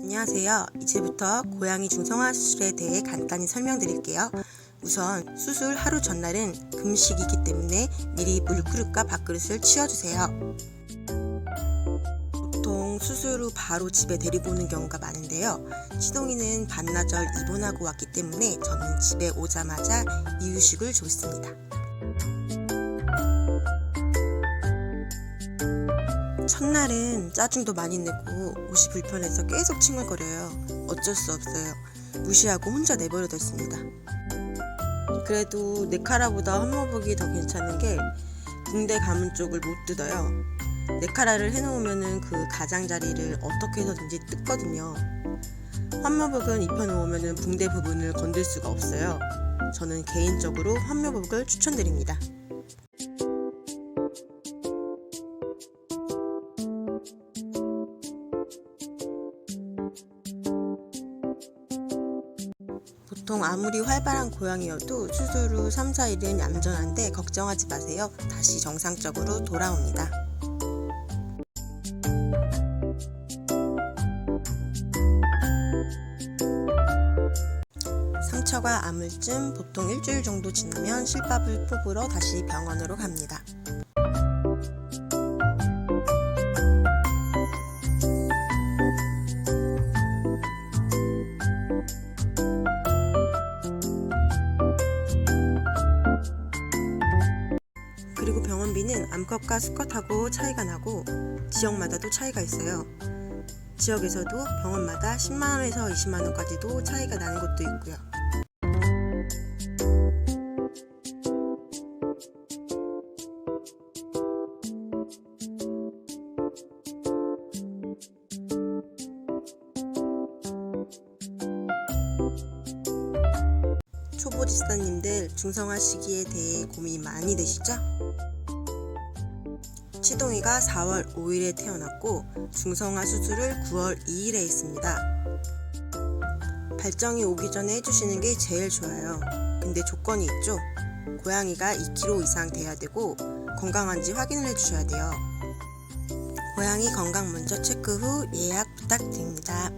안녕하세요. 이제부터 고양이 중성화 수술에 대해 간단히 설명드릴게요. 우선 수술 하루 전날은 금식이기 때문에 미리 물그릇과 밥그릇을 치워주세요. 보통 수술 후 바로 집에 데리고 오는 경우가 많은데요. 시동이는 반나절 입원하고 왔기 때문에 저는 집에 오자마자 이유식을 줬습니다. 첫날은 짜증도 많이 내고 옷이 불편해서 계속 칭얼거려요. 어쩔 수 없어요. 무시하고 혼자 내버려뒀습니다. 그래도 네카라보다 헛모복이 더 괜찮은 게 붕대 가문 쪽을 못 뜯어요. 네카라를 해놓으면은 그 가장자리를 어떻게 해서든지 뜯거든요. 환묘복은 입혀놓으면은 붕대 부분을 건들 수가 없어요. 저는 개인적으로 환묘복을 추천드립니다. 보통 아무리 활발한 고양이여도 수술 후 3, 4일은 얌전한데 걱정하지 마세요. 다시 정상적으로 돌아옵니다. 상처가 아물쯤 보통 일주일 정도 지나면 실밥을 뽑으러 다시 병원으로 갑니다. 그리고 병원비는 암컷과 수컷하고 차이가 나고 지역마다도 차이가 있어요. 지역에서도 병원마다 10만원에서 20만원까지도 차이가 나는 곳도 있고요. 초보 집사님들 중성화 시기에 대해 고민 많이 되시죠? 치동이가 4월 5일에 태어났고 중성화 수술을 9월 2일에 했습니다. 발정이 오기 전에 해주시는 게 제일 좋아요. 근데 조건이 있죠. 고양이가 2kg 이상 돼야 되고 건강한지 확인을 해주셔야 돼요. 고양이 건강 먼저 체크 후 예약 부탁드립니다.